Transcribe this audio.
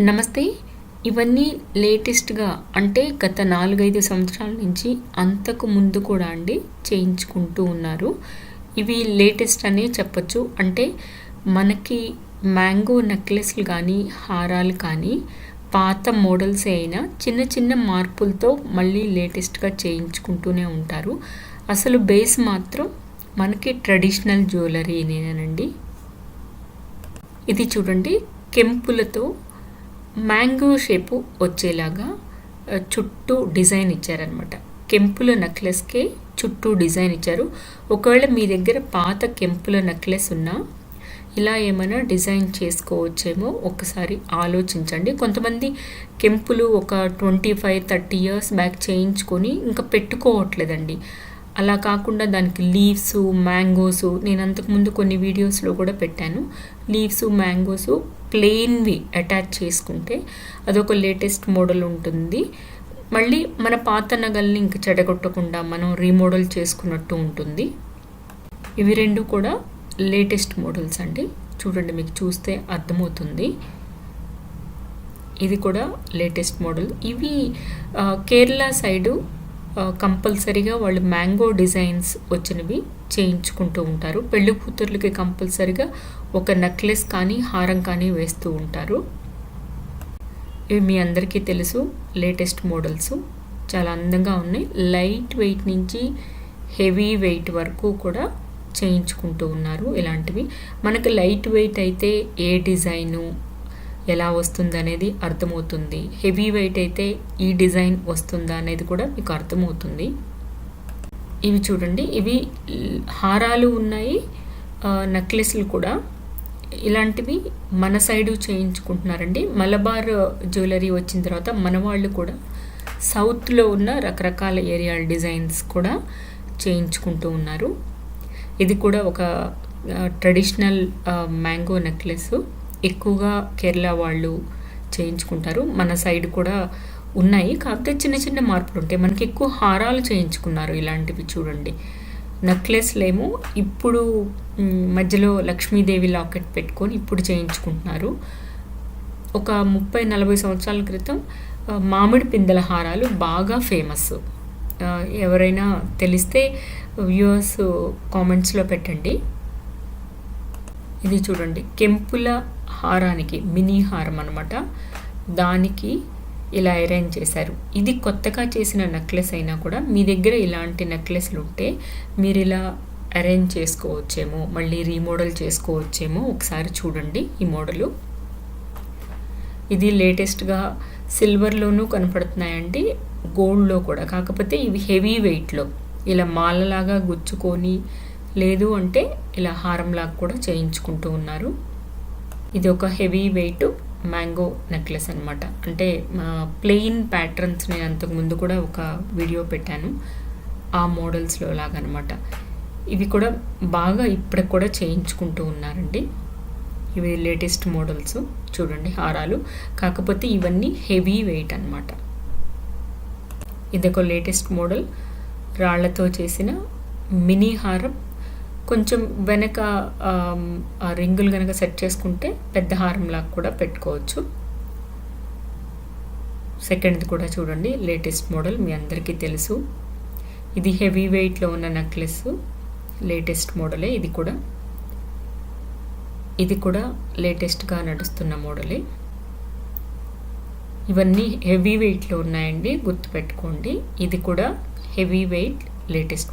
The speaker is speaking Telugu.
నమస్తే. ఇవన్నీ లేటెస్ట్గా అంటే గత నాలుగైదు సంవత్సరాల నుంచి అంతకు ముందు కూడా అండి చేయించుకుంటూ ఉన్నారు. ఇవి లేటెస్ట్ అనే చెప్పొచ్చు. అంటే మనకి మ్యాంగో నెక్లెస్లు కానీ హారాలు కానీ పాత మోడల్స్ అయినా చిన్న చిన్న మార్పులతో మళ్ళీ లేటెస్ట్గా చేయించుకుంటూనే ఉంటారు. అసలు బేస్ మాత్రం మనకి ట్రెడిషనల్ జ్యువెలరీనేనండి ఇది చూడండి కెంపులతో మ్యాంగో షేపు వచ్చేలాగా చుట్టూ డిజైన్ ఇచ్చారనమాట కెంపుల నెక్లెస్కే చుట్టూ డిజైన్ ఇచ్చారు. ఒకవేళ మీ దగ్గర పాత కెంపుల నెక్లెస్ ఉన్నా ఇలా ఏమైనా డిజైన్ చేసుకోవచ్చేమో ఒకసారి ఆలోచించండి. కొంతమంది కెంపులు ఒక twenty five thirty years back చేయించుకొని ఇంకా పెట్టుకోవట్లేదండి. అలా కాకుండా దానికి లీవ్స్ మ్యాంగోస్ నేను అంతకుముందు కొన్ని వీడియోస్లో కూడా పెట్టాను. లీవ్స్ మ్యాంగోస్ ప్లెయిన్వి అటాచ్ చేసుకుంటే అదొక లేటెస్ట్ మోడల్ ఉంటుంది. మళ్ళీ మన పాత నగల్ని ఇంక చెడగొట్టకుండా మనం రీమోడల్ చేసుకున్నట్టు ఉంటుంది. ఇవి రెండు కూడా లేటెస్ట్ మోడల్స్ అండి. చూడండి మీకు చూస్తే అర్థమవుతుంది. ఇది కూడా లేటెస్ట్ మోడల్. ఇవి కేరళ సైడు కంపల్సరీగా వాళ్ళు మ్యాంగో డిజైన్స్ వచ్చినవి చేయించుకుంటూ ఉంటారు. పెళ్ళి కూతుర్లకి కంపల్సరీగా ఒక నెక్లెస్ కానీ హారం కానీ వేస్తూ ఉంటారు. ఇవి మీ అందరికీ తెలుసు లేటెస్ట్ మోడల్స్. చాలా అందంగా ఉన్నాయి. లైట్ వెయిట్ నుంచి హెవీ వెయిట్ వరకు కూడా చేయించుకుంటూ ఉన్నారు ఇలాంటివి. మనకు లైట్ వెయిట్ అయితే ఏ డిజైను ఎలా వస్తుందనేది అర్థమవుతుంది. హెవీ వెయిట్ అయితే ఈ డిజైన్ వస్తుందా అనేది కూడా మీకు అర్థమవుతుంది. ఇవి చూడండి. ఇవి హారాలు ఉన్నాయి నెక్లెస్లు కూడా. ఇలాంటివి మన సైడు చేయించుకుంటున్నారండి. మలబార్ జ్యువెలరీ వచ్చిన తర్వాత మన వాళ్ళు కూడా సౌత్లో ఉన్న రకరకాల ఏరియా డిజైన్స్ కూడా చేయించుకుంటూ ఉన్నారు. ఇది కూడా ఒక ట్రెడిషనల్ మ్యాంగో నెక్లెస్. ఎక్కువగా కేరళ వాళ్ళు చేయించుకుంటారు. మన సైడ్ కూడా ఉన్నాయి. కాకపోతే చిన్న చిన్న మార్పులు ఉంటాయి. మనకి ఎక్కువ హారాలు చేయించుకున్నారు ఇలాంటివి చూడండి. నెక్లెస్లేమో ఇప్పుడు మధ్యలో లక్ష్మీదేవి లాకెట్ పెట్టుకొని ఇప్పుడు చేయించుకుంటున్నారు. ఒక ముప్పై నలభై సంవత్సరాల క్రితం మామిడి పిందెల హారాలు బాగా ఫేమస్. ఎవరైనా తెలిస్తే వ్యూవర్స్ కామెంట్స్లో పెట్టండి. ఇది చూడండి. కెంపుల హారానికి మినీ హారం అనమాట దానికి ఇలా అరేంజ్ చేశారు. ఇది కొత్తగా చేసిన నెక్లెస్ అయినా కూడా మీ దగ్గర ఇలాంటి నెక్లెస్లు ఉంటే మీరు ఇలా అరేంజ్ చేసుకోవచ్చేమో మళ్ళీ రీమోడల్ చేసుకోవచ్చేమో ఒకసారి చూడండి ఈ మోడలు ఇది లేటెస్ట్గా సిల్వర్లోనూ కనపడుతున్నాయండి గోల్డ్లో కూడా. కాకపోతే ఇవి హెవీ వెయిట్లో ఇలా మాలలాగా గుచ్చుకొని లేదు అంటే ఇలా హారంలాగా కూడా చేయించుకుంటూ ఉన్నారు. ఇది ఒక హెవీ వెయిట్ మ్యాంగో నెక్లెస్ అనమాట అంటే ప్లెయిన్ ప్యాటర్న్స్ నేను అంతకుముందు కూడా ఒక వీడియో పెట్టాను. ఆ మోడల్స్లో లాగనమాట ఇవి కూడా బాగా ఇప్పటికి కూడా చేయించుకుంటూ ఉన్నారండి. ఇవి లేటెస్ట్ మోడల్స్. చూడండి హారాలు. కాకపోతే ఇవన్నీ హెవీ వెయిట్ అనమాట ఇది ఒక లేటెస్ట్ మోడల్. రాళ్ళతో చేసిన మినీ హారం కొంచెం వెనక ఆ రింగులు కనుక సెట్ చేసుకుంటే పెద్ద హారం లాగా కూడా పెట్టుకోవచ్చు. సెకండ్ది కూడా చూడండి లేటెస్ట్ మోడల్ మీ అందరికీ తెలుసు. ఇది హెవీ వెయిట్లో ఉన్న నెక్లెస్ లేటెస్ట్ మోడలే ఇది కూడా. ఇది కూడా లేటెస్ట్గా నడుస్తున్న మోడలే. ఇవన్నీ హెవీ వెయిట్లో ఉన్నాయండి గుర్తుపెట్టుకోండి. ఇది కూడా హెవీ వెయిట్ లేటెస్ట్ మోడల్